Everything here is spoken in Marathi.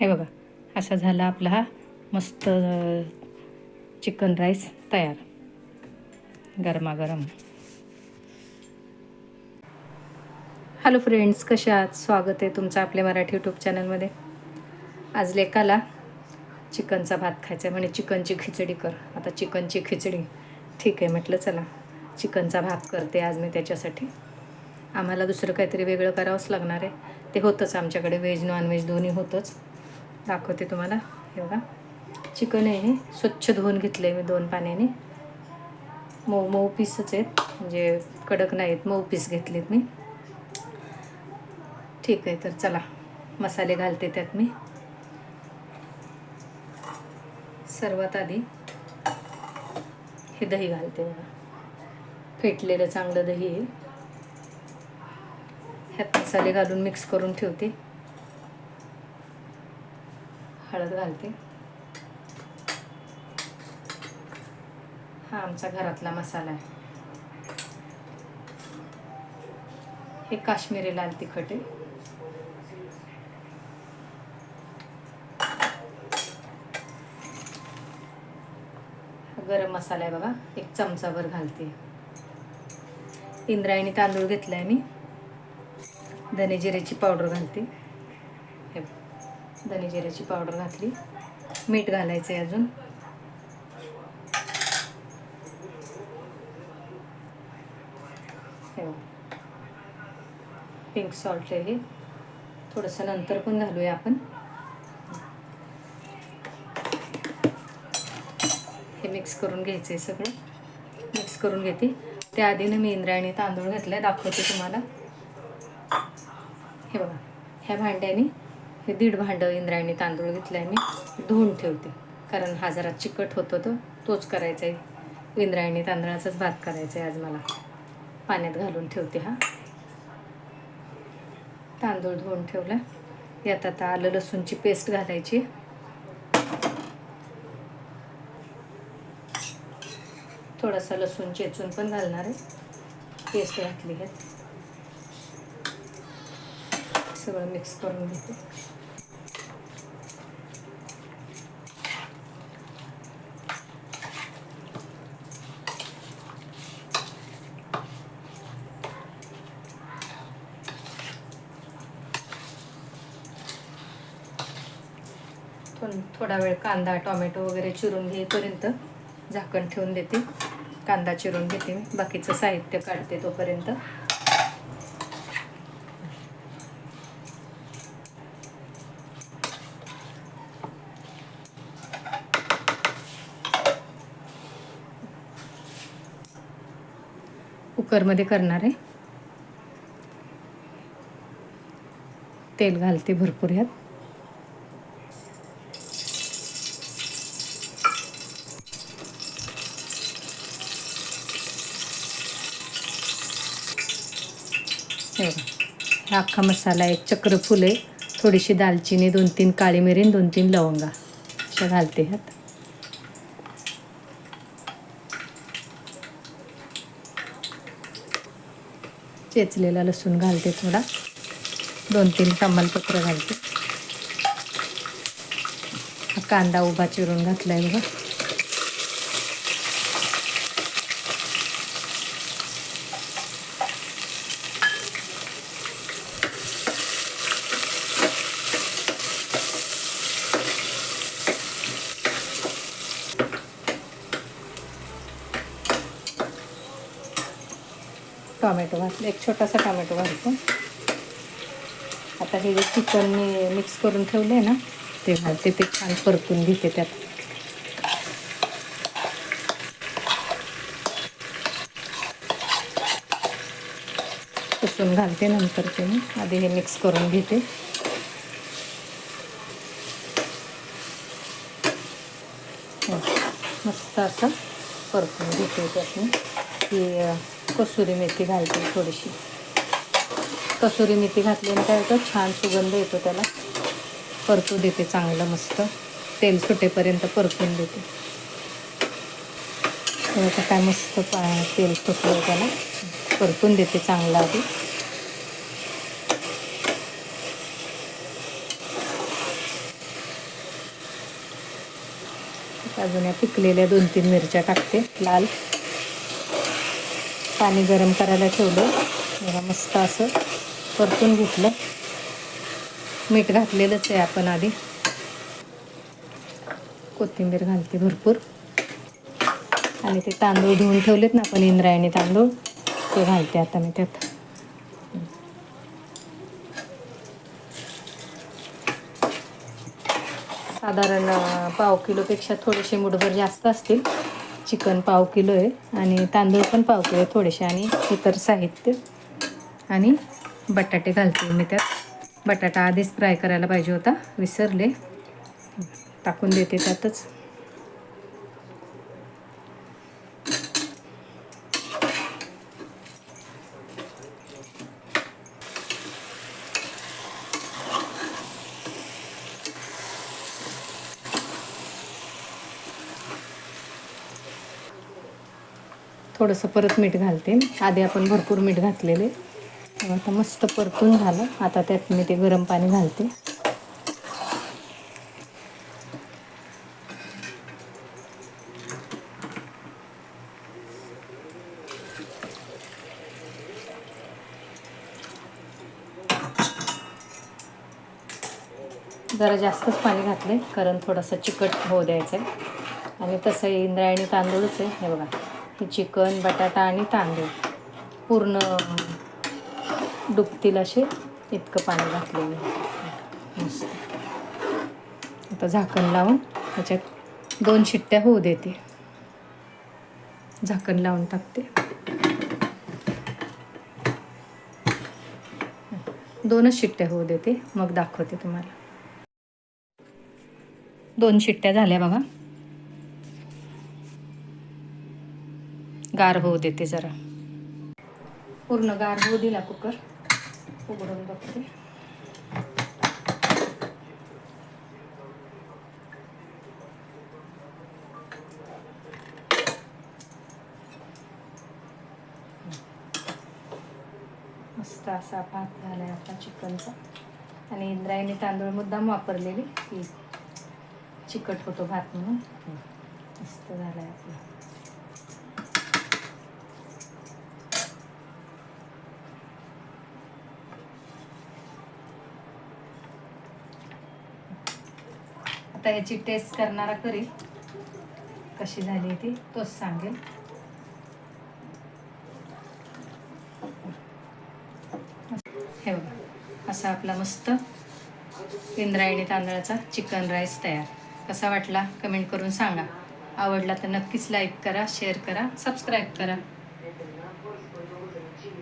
हे बघा असा झाला आपला हा मस्त चिकन राईस तयार. गरमागरम. हॅलो फ्रेंड्स कशा आहात? स्वागत आहे तुमचं आपल्या मराठी यूट्यूब चॅनलमध्ये. आज लेकाला चिकनचा भात खायचा आहे म्हणे चिकनची खिचडी कर. आता चिकनची खिचडी. ठीक आहे म्हटलं चला चिकनचा भात करते आज मी त्याच्यासाठी. आम्हाला दुसरं काहीतरी वेगळं करावंच लागणार आहे. ते होतंच आमच्याकडे व्हेज नॉनव्हेज दोन्ही होतंच. दाखवते तुम्हाला. हे बघा. चिकन आहे हे. स्वच्छ धुवून घेतलं आहे मी दोन पाण्याने. मऊ मऊ पीसच आहेत. म्हणजे कडक नाहीत मऊ पीस घेतलेत मी. ठीक आहे तर चला. मसाले घालते त्यात मी. सर्वात आधी हे दही घालते बघा. फेटलेलं चांगलं दही आहे. ह्यात मसाले घालून मिक्स करून ठेवते. हळद घालते. हा आमचा घरातला मसाला आहे. हे काश्मीरी लाल तिखट आहे. गरम मसाला आहे बघा. एक चमचाभर घालते. इंद्रायणी तांदूळ घेतला आहे मी. धने जिऱ्याची पावडर घालते. धने जिऱ्याची पावडर घातली. मीठ घालायचं आहे अजून. हे पिंक सॉल्ट आहे हे. थोडंसं नंतर पण घालूया आपण. हे मिक्स करून घ्यायचं आहे सगळं. मिक्स करून घेते. त्याआधीनं मी इंद्रायणी तांदूळ घातला आहे दाखवते तुम्हाला. हे बघा. ह्या भांड्याने हे दीड भांडं इंद्रायणी तांदूळ घेतला आहे मी धुवून ठेवते. कारण हा जरा चिकट होतो तो तोच करायचा आहे. इंद्रायणी तांदळाचाच भात करायचा आहे आज मला. पाण्यात घालून ठेवते हा. तांदूळ धुवून ठेवला. यात आता आलं लसूणची पेस्ट घालायची. थोडासा लसूण चेचून पण घालणार आहे. पेस्ट घातली आहे सगळं मिक्स करून घेते. थोडा वेळ कांदा टोमॅटो वगैरे चिरून घेईपर्यंत झाकण ठेवून देते. कांदा चिरून घेते मी. बाकीचं साहित्य काढते तोपर्यंत. कुकरमध्ये करणार आहे. तेल घालते भरपूर ह्यात हे बघा. अख्खा मसाला एक चक्रफूल आहे थोडीशी दालचिनी दोन तीन काळी मिरी दोन तीन लवंगा. अशा घालते ह्यात. चेचलेला लसूण घालते थोडा. दोन तीन तमालपत्र घालते. कांदा उभा चिरून घातला आहे बघा. टॉमॅटो घातलं. एक छोटासा टॉमॅटो घालतो. आता हे जे चिकन मी मिक्स करून ठेवले ना ते घालते. ते छान परतून घेते त्यात. पुसून घालते नंतर ते मी. आधी हे मिक्स करून घेते. हो, मस्त असं परतून घेते त्यातून. की कसुरी मेथी घालते थोडीशी. कसुरी मेथी घातल्याने काय होतं? छान सुगंध येतो त्याला. परतू देते चांगलं मस्त. तेल सुटेपर्यंत परतून देते. तर आता काय मस्त पा तेल सुटलं त्याला. परतून देते चांगलं आधी. अजून या पिकलेल्या दोन तीन मिरच्या टाकते लाल. पाणी गरम करायला ठेवलं. जरा मस्त असं परतून घेतलं. मीठ घातलेलंच आहे आपण आधी. कोथिंबीर घालते भरपूर. आणि ते तांदूळ धुवून ठेवलेत ना आपण इंद्रायणी तांदूळ ते घालते आता मी त्यात. साधारण पाव किलोपेक्षा थोडेसे मुठभर जास्त असतील. चिकन पाव किलो आहे आणि तांदूळ पण पाव किलो आहे थोडेसे आणि इतर साहित्य. आणि बटाटे घालते मी त्यात. बटाटा आधीच फ्राय करायला पाहिजे होता विसरले. टाकून देते त्यातच. थोडंसं परत मीठ घालते. आधी आपण भरपूर मीठ घातलेले. आता मस्त परतून झालं. आता त्यात मी ते गरम पाणी घालते. जरा जास्तच पाणी घातले कारण थोडंसं चिकट होऊ द्यायचं आहे आणि तसं इंद्रायणी तांदूळच आहे हे बघा. चिकन बटाटा आणि तांदूळ. पूर्ण डुबतील असे इतकं पाणी घातलेलं मस्त. आता झाकण लावून त्याच्यात दोन शिट्ट्या होऊ देते. झाकण लावून टाकते. दोनच शिट्ट्या होऊ देते. मग दाखवते तुम्हाला. दोन शिट्ट्या झाल्या बघा. गार होऊ देते जरा. पूर्ण गार होऊ दिला कुकर. उघडून बघते. मस्त असा भात झाला आहे आपला चिकनचा. आणि इंद्रायणी तांदूळ मुद्दाम वापरलेली. की चिकट होतो भात म्हणून. मस्त झाला आहे आपला. आता याची टेस्ट करणारा करील. कशी झाली ती तोच सांगेल. हे बघा असा आपला मस्त इंद्रायणी तांदळाचा चिकन राईस तयार. कसा वाटला? कमेंट करून सांगा. आवडला तर नक्कीच लाईक करा शेअर करा सबस्क्राईब करा.